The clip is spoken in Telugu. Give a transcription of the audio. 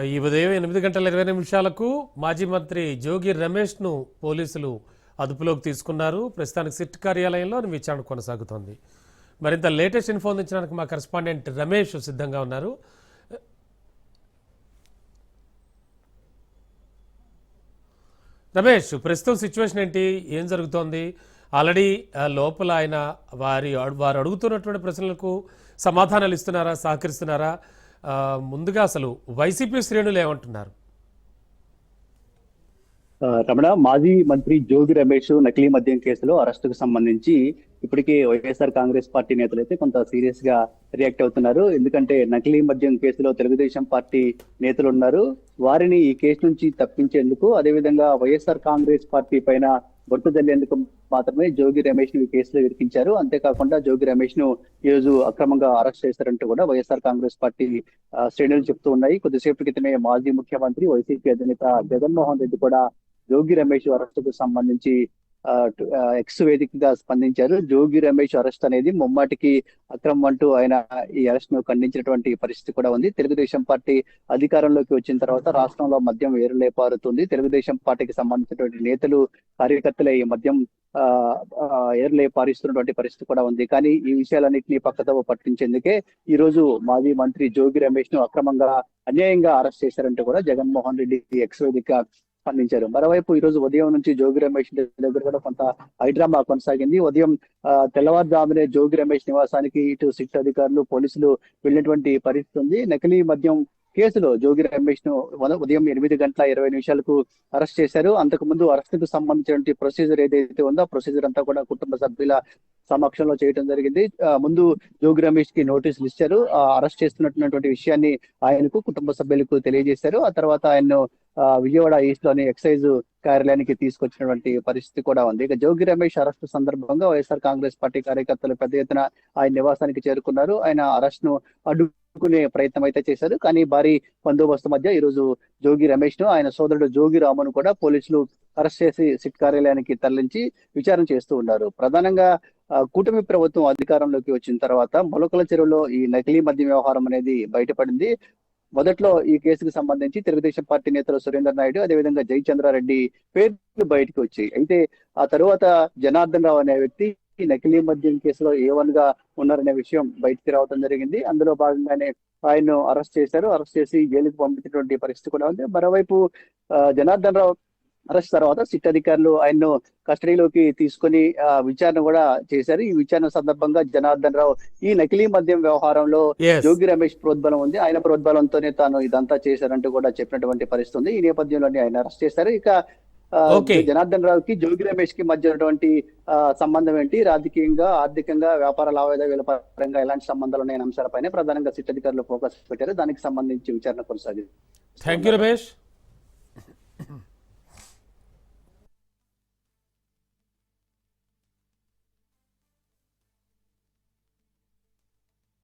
ఈ ఉదయం ఎనిమిది గంటల ఇరవై నిమిషాలకు మాజీ మంత్రి జోగి రమేష్ను పోలీసులు అదుపులోకి తీసుకున్నారు. ప్రస్తుతానికి సిట్ కార్యాలయంలో విచారణ కొనసాగుతోంది. మరింత లేటెస్ట్ ఇన్ఫో అందించడానికి మా కరెస్పాండెంట్ రమేష్ సిద్ధంగా ఉన్నారు. రమేష్ ప్రస్తుతం సిచ్యువేషన్ ఏంటి? ఏం జరుగుతోంది? ఆల్రెడీ లోపల ఆయన వారి వారు అడుగుతున్నటువంటి ప్రశ్నలకు సమాధానాలు ఇస్తున్నారా? సహకరిస్తున్నారా? ముందుగా అసలు వైసీపీ శ్రేణులు ఏమంటున్నారు? రమణ మాజీ మంత్రి జోగి రమేష్ నకిలీ మద్యం కేసులో అరెస్టుకు సంబంధించి ఇప్పటికే వైఎస్ఆర్ కాంగ్రెస్ పార్టీ నేతలు అయితే కొంత సీరియస్గా రియాక్ట్ అవుతున్నారు. ఎందుకంటే నకిలీ మద్యం కేసులో తెలుగుదేశం పార్టీ నేతలు ఉన్నారు. వారిని ఈ కేసు నుంచి తప్పించేందుకు అదేవిధంగా వైఎస్ఆర్ కాంగ్రెస్ పార్టీ పైన బొట్టు తల్లేందుకు మాత్రమే జోగి రమేష్ను ఈ కేసులో ఇరికించారు. అంతేకాకుండా జోగి రమేష్ను ఈ రోజు అక్రమంగా అరెస్ట్ చేశారంటూ కూడా వైఎస్ఆర్ కాంగ్రెస్ పార్టీ శ్రేణులు చెప్తూ ఉన్నాయి. కొద్దిసేపు క్రితమే మాజీ ముఖ్యమంత్రి వైసీపీ అధినేత జగన్మోహన్ రెడ్డి కూడా జోగి రమేష్ అరెస్టుకు సంబంధించి ఎక్స్ వేదికగా స్పందించారు. జోగి రమేష్ అరెస్ట్ అనేది ముమ్మాటికి అక్రమం అంటూ ఆయన ఈ అరెస్ట్ను ఖండించినటువంటి పరిస్థితి కూడా ఉంది. తెలుగుదేశం పార్టీ అధికారంలోకి వచ్చిన తర్వాత రాష్ట్రంలో మద్యం వేరులే పారుతుంది తెలుగుదేశం పార్టీకి సంబంధించినటువంటి నేతలు కార్యకర్తలే ఈ మద్యం ఆ, ఏర్లే పారిస్తున్నటువంటి పరిస్థితి కూడా ఉంది. కానీ ఈ విషయాలన్నింటినీ పక్కతో పట్టించేందుకే ఈ రోజు మాజీ మంత్రి జోగి రమేష్ను అక్రమంగా అన్యాయంగా అరెస్ట్ చేశారంటూ కూడా జగన్మోహన్ రెడ్డి ఎక్స్ వేదిక స్పందించారు. మరోవైపు ఈ రోజు ఉదయం నుంచి జోగి రమేష్ దగ్గర కూడా కొంత హైడ్రామా కొనసాగింది. ఉదయం తెల్లవారుజామునే జోగి రమేష్ నివాసానికి ఇటు సిట్ అధికారులు పోలీసులు వెళ్ళినటువంటి పరిస్థితి ఉంది. నకిలీ మద్యం కేసులో జోగి రమేష్ను ఉదయం ఎనిమిది గంటల ఇరవై నిమిషాలకు అరెస్ట్ చేశారు. అంతకు ముందు అరెస్ట్కు సంబంధించినటువంటి ప్రొసీజర్ ఏదైతే ఉందో ప్రొసీజర్ అంతా కూడా కుటుంబ సభ్యుల సమక్షంలో చేయడం జరిగింది. ముందు జోగి రమేష్కి నోటీసులు ఇచ్చారు. ఆ, అరెస్ట్ చేస్తున్నటువంటి విషయాన్ని ఆయనకు కుటుంబ సభ్యులకు తెలియజేశారు. ఆ తర్వాత ఆయన్ను విజయవాడ ఈస్ట్లోని ఎక్సైజ్ కార్యాలయానికి తీసుకొచ్చినటువంటి పరిస్థితి కూడా ఉంది. ఇక జోగి రమేష్ అరెస్ట్ సందర్భంగా వైఎస్ఆర్ కాంగ్రెస్ పార్టీ కార్యకర్తలు పెద్ద ఎత్తున ఆయన నివాసానికి చేరుకున్నారు. ఆయన అరెస్ట్ను అడ్డుకునే ప్రయత్నం అయితే చేశారు. కానీ భారీ బందోబస్తు మధ్య ఈ రోజు జోగి రమేష్ను ఆయన సోదరుడు జోగి రామును కూడా పోలీసులు అరెస్ట్ చేసి సిట్ కార్యాలయానికి తరలించి విచారణ చేస్తూ ఉన్నారు. ప్రధానంగా కూటమి ప్రభుత్వం అధికారంలోకి వచ్చిన తర్వాత మొలకల చెరువులో ఈ నకిలీ మద్యం వ్యవహారం అనేది బయటపడింది. మొదట్లో ఈ కేసుకు సంబంధించి తెలుగుదేశం పార్టీ నేతలు సురేందర్ నాయుడు అదేవిధంగా జయచంద్రారెడ్డి పేర్లు బయటకు వచ్చాయి. అయితే ఆ తరువాత జనార్దన్ రావు అనే వ్యక్తి నకిలీ మద్యం కేసులో ఏ వన్గా ఉన్నారనే విషయం బయటికి రావడం జరిగింది. అందులో భాగంగానే ఆయన్ను అరెస్ట్ చేశారు. అరెస్ట్ చేసి జైలుకు పంపించినటువంటి పరిస్థితి కూడా ఉంది. మరోవైపు జనార్దన్ రావు అరెస్ట్ తర్వాత సిట్ అధికారులు ఆయన్ను కస్టడీలోకి తీసుకొని ఆ, విచారణ కూడా చేశారు. ఈ విచారణ సందర్భంగా జనార్దన్ రావు ఈ నకిలీ మద్యం వ్యవహారంలో జోగి రమేష్ ప్రోద్బలం ఉంది. ఆయన ప్రోద్బలంతోనే తాను ఇదంతా చేశారంటూ కూడా చెప్పినటువంటి పరిస్థితి ఉంది. ఈ నేపథ్యంలోనే ఆయన అరెస్ట్ చేశారు. ఇక. జనార్దన్ రావుకి జోగి రమేష్కి మధ్య ఉన్నటువంటి సంబంధం ఏంటి? రాజకీయంగా ఆర్థికంగా వ్యాపార లావాదేవీల పరంగా ఎలాంటి సంబంధాలు ఉన్నాయనే అంశాలపైన ప్రధానంగా సిట్ అధికారులు ఫోకస్ పెట్టారు. దానికి సంబంధించి విచారణ కొనసాగింది థ్యాంక్ యూ రమేష్